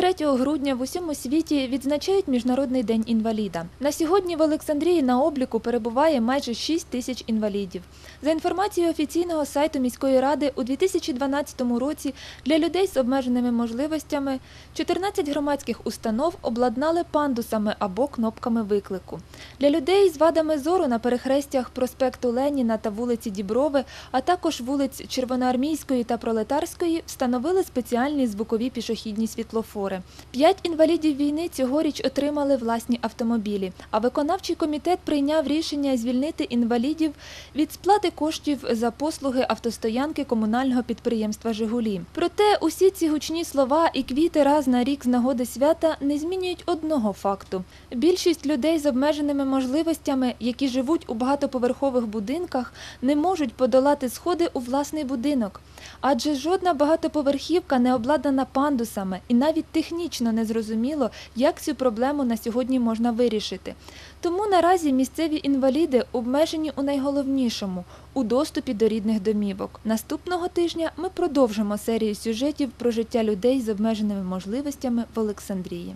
23 грудня в усьому світі відзначають Міжнародний день інваліда. На сьогодні в Олександрії на обліку перебуває майже 6 тисяч інвалідів. За інформацією офіційного сайту міської ради, у 2012 році для людей з обмеженими можливостями 14 громадських установ обладнали пандусами або кнопками виклику. Для людей з вадами зору на перехрестях проспекту Леніна та вулиці Діброви, а також вулиць Червоноармійської та Пролетарської встановили спеціальні звукові пішохідні світлофори. П'ять інвалідів війни цьогоріч отримали власні автомобілі, а виконавчий комітет прийняв рішення звільнити інвалідів від сплати коштів за послуги автостоянки комунального підприємства Жигулі. Проте усі ці гучні слова і квіти раз на рік з нагоди свята не змінюють одного факту: більшість людей з обмеженими можливостями, які живуть у багатоповерхових будинках, не можуть подолати сходи у власний будинок. Адже жодна багатоповерхівка не обладнана пандусами, і навіть технічно не зрозуміло, як цю проблему на сьогодні можна вирішити. Тому наразі місцеві інваліди обмежені у найголовнішому у доступі до рідних домівок. Наступного тижня ми продовжимо серію сюжетів про життя людей з обмеженими можливостями в Олександрії.